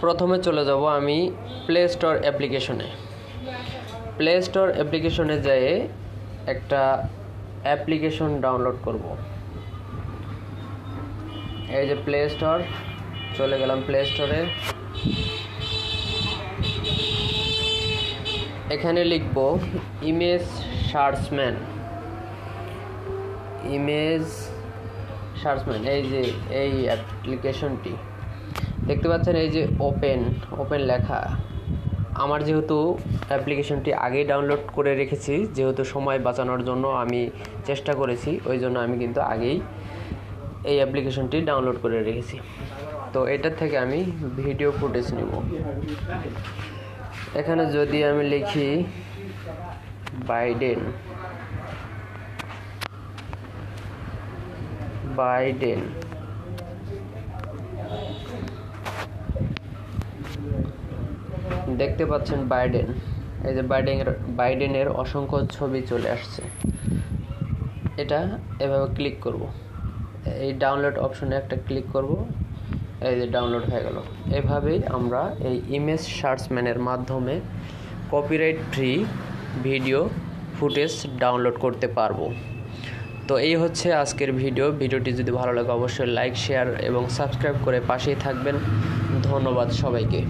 প্রথমে চলে যাব আমি প্লে স্টোর অ্যাপ্লিকেশনে প্লে স্টোর অ্যাপ্লিকেশনে যেয়ে একটা অ্যাপ্লিকেশন ডাউনলোড করব। এই যে প্লে স্টোর চলে গেলাম প্লে স্টোরে এখানে লিখব ইমেজ সার্চম্যান ইমেজ সার্চম্যান এই যে, এই অ্যাপ্লিকেশনটি দেখতে পাচ্ছেন এই যে ওপেন ওপেন লেখা। আমার যেহেতু অ্যাপ্লিকেশনটি আগেই ডাউনলোড করে রেখেছি, যেহেতু সময় বাঁচানোর জন্য আমি চেষ্টা করেছি, ওই জন্য আমি কিন্তু আগেই এই অ্যাপ্লিকেশনটি ডাউনলোড করে রেখেছি। তো এটার থেকে আমি ভিডিও ফুটেজ নেব। এখানে যদি আমি লিখি বাইডেন বাইডেন দেখতে পাচ্ছেন বাইডেন। এই যে বাইডেনের বাইডেনের অসংখ্য ছবি চলে আসছে। এটা এভাবে ক্লিক করব। এই ডাউনলোড অপশনে একটা ক্লিক করব। এই যে ডাউনলোড হয়ে গেল। এভাবেই আমরা এই ইমেজ সার্চম্যানের মাধ্যমে copyright free video footage download করতে পারব। তো এই হচ্ছে আজকের ভিডিও। ভিডিওটি যদি ভালো লাগে অবশ্যই লাইক, শেয়ার এবং সাবস্ক্রাইব করে পাশেই থাকবেন। ধন্যবাদ সবাইকে।